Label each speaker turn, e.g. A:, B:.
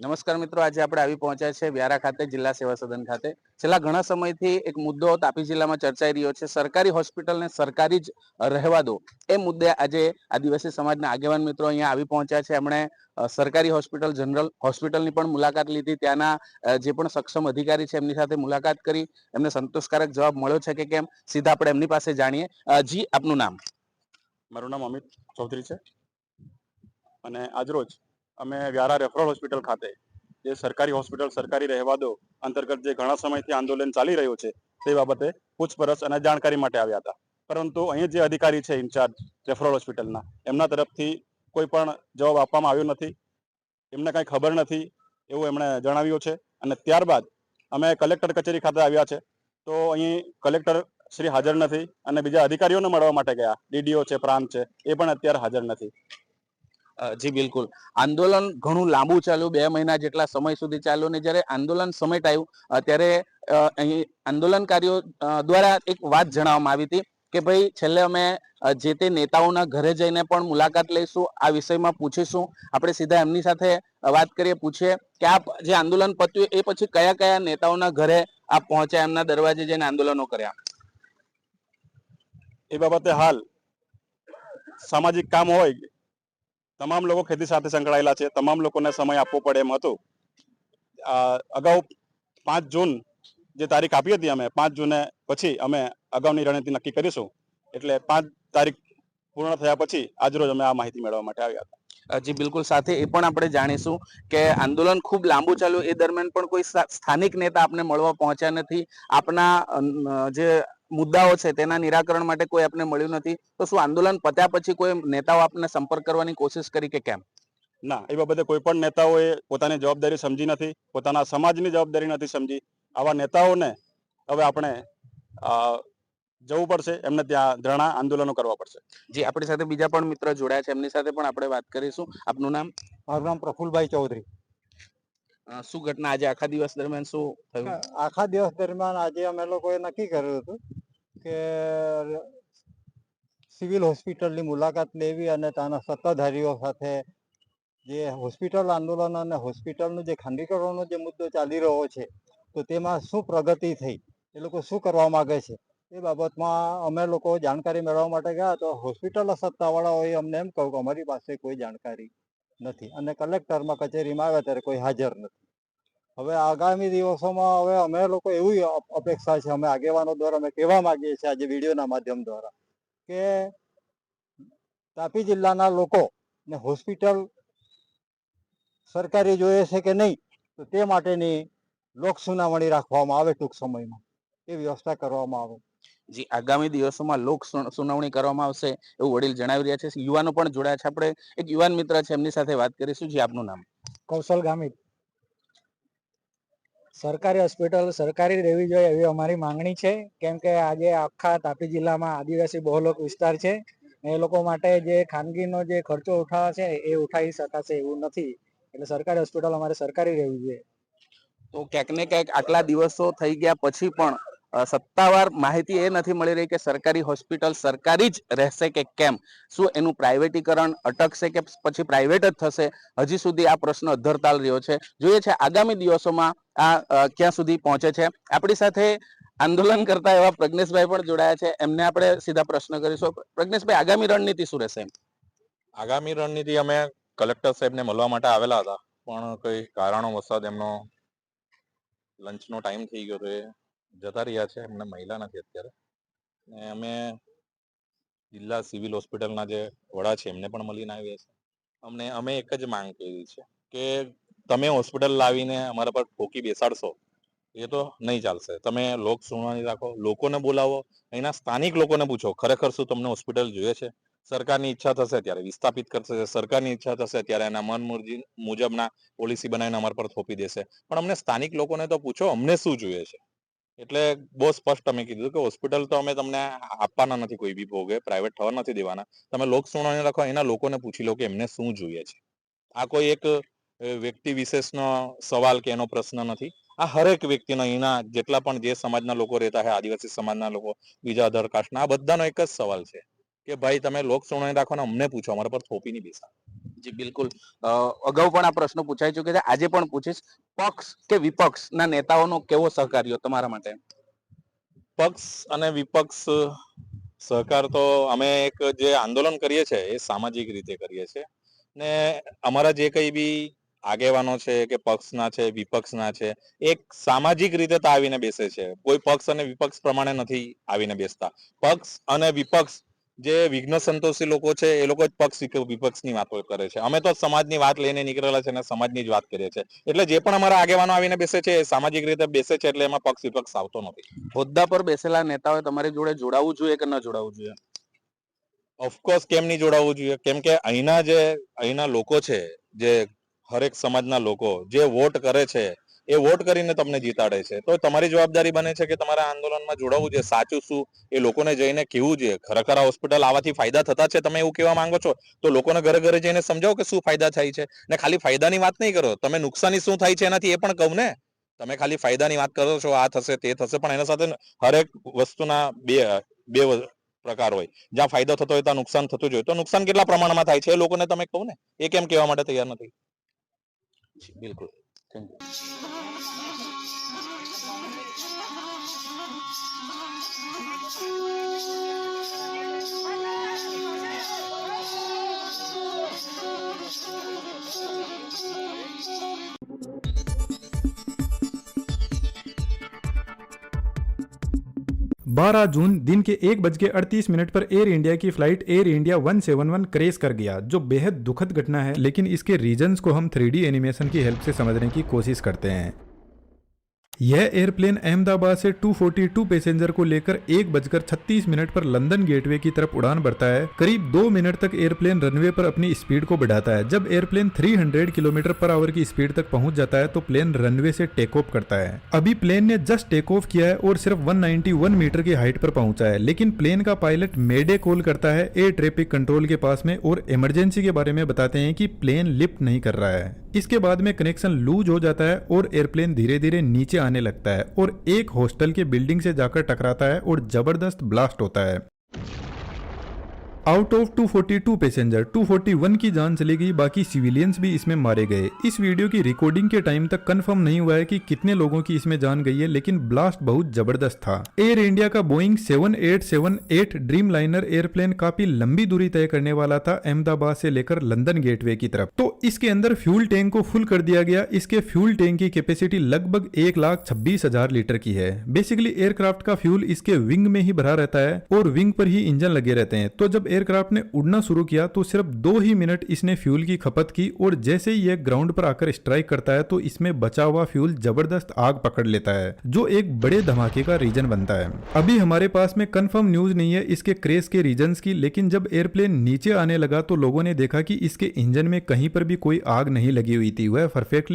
A: નમસ્કાર મિત્રો, આજે આપણે આવી પહોંચ્યા છે વ્યારા ખાતે, જિલ્લા સેવા સદન ખાતે. છેલ્લા ઘણા સમયથી એક મુદ્દો તાપી જિલ્લામાં ચર્ચાઈ રહ્યો છે. સરકારી હોસ્પિટલને સરકારી જ રહેવા દો. એ મુદ્દે આજે આદિવાસી સમાજના આગેવાન મિત્રો અહીંયા આવી પહોંચ્યા છે. એમણે સરકારી હોસ્પિટલ, જનરલ હોસ્પિટલની પણ મુલાકાત લીધી. ત્યાંના જે પણ સક્ષમ અધિકારી છે, એમની સાથે મુલાકાત કરી. એમને સંતોષકારક જવાબ મળ્યો છે કે કેમ? સીધા આપણે એમની પાસે જાણીએ. જી, આપનું નામ?
B: મારું નામ અમિત ચૌધરી છે. અને આજરોજ અમે વ્યારા રેફરલ હોસ્પિટલ ખાતે, જે સરકારી હોસ્પિટલ, સરકારી રહેવાદો અંતર્ગત જે ઘણા સમયથી આંદોલન ચાલી રહ્યું છે, તે બાબતે પૂછપરછ અને જાણકારી માટે આવ્યા હતા. પરંતુ અહીં જે અધિકારી છે ઇન્ચાર્જ રેફરલ હોસ્પિટલના, એમના તરફથી કોઈ પણ જવાબ આપવામાં આવ્યો નથી. એમને કાંઈ ખબર નથી એવું એમણે જણાવ્યું છે. અને ત્યારબાદ અમે કલેક્ટર કચેરી ખાતે આવ્યા છે. તો અહીં કલેક્ટર શ્રી હાજર નથી અને બીજા અધિકારીઓને મળવા માટે ગયા. ડીડીઓ છે, પ્રાંત છે, એ પણ અત્યારે હાજર નથી.
A: જી, બિલકુલ. આંદોલન ઘણું લાંબુ ચાલ્યું, બે મહિના જેટલા સમય સુધી ચાલ્યું અને જ્યારે આંદોલન સમેટાયું ત્યારે અહીં આંદોલનકારીઓ દ્વારા એક વાત જણાવવામાં આવી હતી કે ભાઈ છેલ્લે અમે જે તે નેતાઓના ઘરે જઈને પણ મુલાકાત લઈશું, આ વિષયમાં પૂછીશું. આપણે સીધા એમની સાથે વાત કરીએ, પૂછીએ કે આપ જે આંદોલન પત્યું એ પછી કયા કયા નેતાઓના ઘરે આપ પહોંચ્યા, એમના દરવાજે જઈને આંદોલનો કર્યા?
B: એ બાબતે હાલ સામાજિક કામ હોય તમામ લોકો ખેતી સાથે સંકળાયેલા છે. તમામ લોકોને સમય આપવો પડે એમ હતું. અગાઉ પાંચ જૂન જે તારીખ આપી હતી અમે, પાંચ જૂને પછી અમે અગાઉની રણનીતિ નક્કી કરીશું. એટલે પાંચ તારીખ પૂર્ણ થયા પછી આજરોજ અમે આ માહિતી મેળવવા માટે આવ્યા હતા.
A: જી, બિલકુલ. સાથે એ પણ આપણે જાણીશું કે આંદોલન ખૂબ લાંબુ ચાલ્યું. એ દરમિયાન પણ કોઈ સ્થાનિક નેતા આપને મળવા પહોંચ્યા નથી. આપના જે મુદ્દાઓ છે તેના નિરાકરણ માટે કોઈ આપને મળ્યું નથી તો શું આંદોલન પત્યા પછી કોઈ નેતાઓ આપને સંપર્ક કરવાની કોશિશ કરી કે કેમ?
B: ના એ બાબતે કોઈ પણ નેતાઓએ પોતાની જવાબદારી સમજી નથી પોતાના સમાજની જવાબદારી નથી સમજી. આવા નેતાઓને હવે આપણે જવું પડશે એમને ત્યાં ધરણા આંદોલનો કરવા પડશે.
A: જી આપણી સાથે બીજા પણ મિત્ર જોડાયા છે એમની સાથે પણ આપણે વાત કરીશું. આપનું નામ?
C: મારું નામ પ્રફુલભાઈ ચૌધરી.
A: શું ઘટના આજે આખા દિવસ દરમિયાન શું થયું?
C: આખા દિવસ દરમિયાન આજે અમે લોકોએ નક્કી કર્યું હતું કે સિવિલ હોસ્પિટલની મુલાકાત લેવી અને ત્યાંના સત્તાધારીઓ સાથે જે હોસ્પિટલ આંદોલન અને હોસ્પિટલનું જે ખાનગીકરણનો જે મુદ્દો ચાલી રહ્યો છે, તો તેમાં શું પ્રગતિ થઈ, એ લોકો શું કરવા માગે છે, એ બાબતમાં અમે લોકો જાણકારી મેળવવા માટે ગયા તો હોસ્પિટલ સત્તાવાળાઓએ અમને એમ કહ્યું કે અમારી પાસે કોઈ જાણકારી નથી અને કલેક્ટરમાં, કચેરીમાં આવ્યા ત્યારે કોઈ હાજર નથી. હવે આગામી દિવસોમાં હવે અમે લોકો એવી અપેક્ષા છે અમે આગેવાનો દ્વારા અમે કહેવા માંગીએ છીએ આજે વિડીયોના માધ્યમ દ્વારા કે તાપી જિલ્લાના લોકો ને હોસ્પિટલ સરકારી જોઈએ છે કે નહીં તો તે માટેની લોક સુનાવણી રાખવામાં આવે ટૂંક સમયમાં. એ વ્યવસ્થા કરવામાં આવે.
A: જી આગામી દિવસોમાં લોક સુનાવણી કરવામાં આવશે એવું વડીલ જણાવી રહ્યા છે. યુવાનો પણ જોડાયા છે. આપણે એક યુવાન મિત્ર છે એમની સાથે વાત કરીશું. જી આપનું નામ?
D: કૌશલ ગામિત. સરકારી હોસ્પિટલ, સરકારી રહેવી જોઈએ એવી અમારી માંગણી છે. કેમ કે આજે આખા તાપી જિલ્લામાં આદિવાસી બહુલોક વિસ્તાર છે. એ લોકો માટે જે ખાનગીનો જે ખર્ચો ઉઠાવે છે, એ ઉઠાવી શકાશે એવું નથી. એટલે સરકારી હોસ્પિટલ અમારે સરકારી રહેવી જોઈએ.
A: તો ક્યાંક ને ક્યાંક આટલા દિવસો થઈ ગયા પછી પણ સત્તાવાર માહિતી એ નથી મળી રહી કે સરકારી હોસ્પિટલ સરકારી જ રહેશે કે કેમ? શું એનું પ્રાઇવેટીકરણ અટકશે કે પછી પ્રાઇવેટ જ થશે? હજી સુધી આ પ્રશ્ન અધરતાલ રહ્યો છે. જોઈએ છે આગામી દિવસોમાં આ ક્યાં સુધી પહોંચે છે. આપણી સાથે આંદોલન કરતા એવા પ્રજ્ઞેશભાઈ પણ જોડાયા છે. એમને આપણે સીધા પ્રશ્ન કરીશું. પ્રજ્ઞેશભાઈ, આગામી રણનીતિ શું રહેશે
E: આગામી રણનીતિ અમે કલેક્ટર સાહેબને મળવા માટે આવેલા હતા. પણ કઈ કારણો વસાત એમનો લંચનો ટાઈમ થઈ ગયો તો એ જતા રહ્યા છે, એમને મહિલા નથી અત્યારે. ને અમે જિલ્લા સિવિલ હોસ્પિટલના જે વડા છે, એમને પણ મળીને આવ્યા છે અમને, અમે એક જ માંગ કરી છે કે તમે હોસ્પિટલ લાવીને અમારા પર ઠોકી બેસાડશો, એ તો નહીં ચાલશે. તમે લોક સુનાવણી રાખો, લોકોને બોલાવો, અહીંના સ્થાનિક લોકોને પૂછો, ખરેખર શું તમને હોસ્પિટલ જોઈએ છે? સરકારની ઈચ્છા થશે ત્યારે, વિસ્થાપિત કરશે, સરકારની ઈચ્છા થશે ત્યારે એના મન મુજબના પોલિસી બનાવીને અમારા પર થોપી દેશે. પણ અમને સ્થાનિક લોકોને તો પૂછો, અમને શું જોઈએ છે? એટલે બહુ સ્પષ્ટ અમે કીધું કે હોસ્પિટલ તો અમે તમને આપવાના નથી કોઈ બી ભોગે પ્રાઇવેટ થવા નથી દેવાના. તમે લોક સુનાવણી રાખો, એના લોકોને પૂછી લો કે એમને શું જોઈએ છે. આ કોઈ એક વ્યક્તિ વિશેષનો સવાલ કે એનો પ્રશ્ન નથી. આ હરેક વ્યક્તિનો અહીંના જેટલા પણ જે સમાજના લોકો રહેતા હોય આદિવાસી સમાજના લોકો, બીજા અધર કાસ્ટના, આ બધાનો એક જ સવાલ છે કે ભાઈ તમે લોક સુનાવણી રાખો ને અમને પૂછો, અમારા પર થોપી નહીં બેસા
A: જી, બિલકુલ. અગાઉ પણ આ પ્રશ્ન પૂછાઈ ચુક્યો છે. આજે પણ પૂછીશ. પક્ષ કે વિપક્ષના નેતાઓનો કેવો સહકાર રહ્યો તમારા માટે?
E: પક્ષ અને વિપક્ષ સહકાર તો અમે એક જે આંદોલન કરીએ છીએ એ સામાજિક રીતે કરીએ છીએ. ને અમારા જે કંઈ બી આગેવાનો છે કે પક્ષના છે, વિપક્ષના છે, એક સામાજિક રીતે તો આવીને બેસે છે. કોઈ પક્ષ અને વિપક્ષ પ્રમાણે નથી આવીને બેસતા. પક્ષ અને વિપક્ષ જે વિઘ્ન સંતોષી લોકો છે એ લોકો જ પક્ષ વિપક્ષની વાતો કરે છે. અમે તો સમાજની વાત લઈને નીકળેલા છે અને સમાજની જ વાત કરીએ છીએ. એટલે જે પણ અમારા આગેવાનો આવીને બેસે છે એ સામાજિક રીતે બેસે છે એટલે એમાં પક્ષ વિપક્ષ આવતો નથી.
A: હોદ્દા પર બેસેલા નેતાઓએ તમારી જોડે જોડાવવું જોઈએ કે ન જોડાવવું જોઈએ?
E: ઓફકોર્સ કેમ નહીં જોડાવવું જોઈએ? કેમ કે અહીંના જે અહીંના લોકો છે જે હરેક સમાજના લોકો જે વોટ કરે છે એ વોટ કરીને તમને જીતાડે છે. તો તમારી જવાબદારી બને છે કે તમારે આંદોલનમાં જોડાવવું જોઈએ, સાચું શું? એ લોકોને જઈને કેવું જોઈએ? ખરેખર આ હોસ્પિટલ આવાથી ફાયદા થતા છે તમે એવું કહેવા માંગો છો? તો લોકોને ઘરે ઘરે જઈને સમજાવો કે શું ફાયદા થાય છે? ને ખાલી ફાયદાની વાત નહીં કરો. તમે નુકસાની શું થાય છે એનાથી એ પણ કહું ને. તમે ખાલી ફાયદાની વાત કરો છો, આ થશે, તે થશે, પણ એના સાથે હરેક વસ્તુના બે બે પ્રકાર હોય. જ્યાં ફાયદો થતો હોય ત્યાં નુકસાન થતું જ હોય. તો નુકસાન કેટલા પ્રમાણમાં થાય છે એ લોકોને તમે કહો ને. એ કેમ કહેવા માટે તૈયાર નથી?
A: બિલકુલ. થેન્ક યુ
F: बारह जून दिन के एक बज के अड़तीस मिनट पर एयर इंडिया की फ़्लाइट एयर इंडिया 171 क्रेस कर गया, जो बेहद दुखद घटना है, लेकिन इसके रीजंस को हम थ्री एनिमेशन की हेल्प से समझने की कोशिश करते हैं। यह एयरप्लेन अहमदाबाद से 242 पैसेंजर को लेकर एक बजकर छत्तीस मिनट पर लंदन गेटवे की तरफ़ उड़ान भरता है। करीब दो मिनट तक एयरप्लेन रनवे पर अपनी स्पीड को बढ़ाता है। जब एयरप्लेन 300 किलोमीटर पर आवर की स्पीड तक पहुँच जाता है तो प्लेन रनवे से टेक ऑफ़ करता है। अभी प्लेन ने जस्ट टेक ऑफ़ किया है और सिर्फ़ 191 मीटर की हाइट पर पहुँचा है, लेकिन प्लेन का पायलट मेडे कॉल करता है एयर ट्रैफ़िक कंट्रोल के पास में और इमरजेंसी के बारे में बताते हैं की प्लेन लिफ्ट नहीं कर रहा है। इसके बाद में कनेक्शन लूज हो जाता है और एयरप्लेन धीरे धीरे नीचे आने लगता है और एक हॉस्टल के बिल्डिंग से जाकर टकराता है और जबरदस्त ब्लास्ट होता है आउट ऑफ़ 242 पैसेंजर 241 की जान चली गई, बाकी सिविलियंस भी इसमें मारे गए। इस वीडियो की रिकॉर्डिंग के टाइम तक कंफर्म नहीं हुआ है कि कितने लोगों की इसमें जान गई है, लेकिन ब्लास्ट बहुत ज़बरदस्त था। एयर इंडिया का बोइंग 7878 ड्रीम लाइनर एयरप्लेन काफ़ी लंबी दूरी तय करने वाला था, अहमदाबाद से लेकर लंदन गेटवे की तरफ़। तो इसके अंदर फ्यूल टैंक को फुल कर दिया गया। इसके फ्यूल टैंक की कैपेसिटी लगभग एक लाख छब्बीस हज़ार लीटर की है। बेसिकली एयरक्राफ्ट का फ्यूल इसके विंग में ही भरा रहता है और विंग पर ही इंजन लगे रहते हैं। तो जब एयरक्राफ्ट ने उड़ना शुरू किया तो सिर्फ़ दो ही मिनट इसने फ्यूल की खपत की और जैसे ही यह ग्राउंड पर आकर स्ट्राइक करता है तो इसमें बचा हुआ फ्यूल ज़बरदस्त आग पकड़ लेता है, जो एक बड़े धमाके का रीजन बनता है। अभी हमारे पास में कंफर्म न्यूज़ नहीं है इसके क्रेश के रीजन की, लेकिन जब एयरप्लेन नीचे आने लगा तो लोगों ने देखा कि इसके इंजन में कहीं पर भी कोई आग नहीं लगी हुई थी। वह परफेक्टली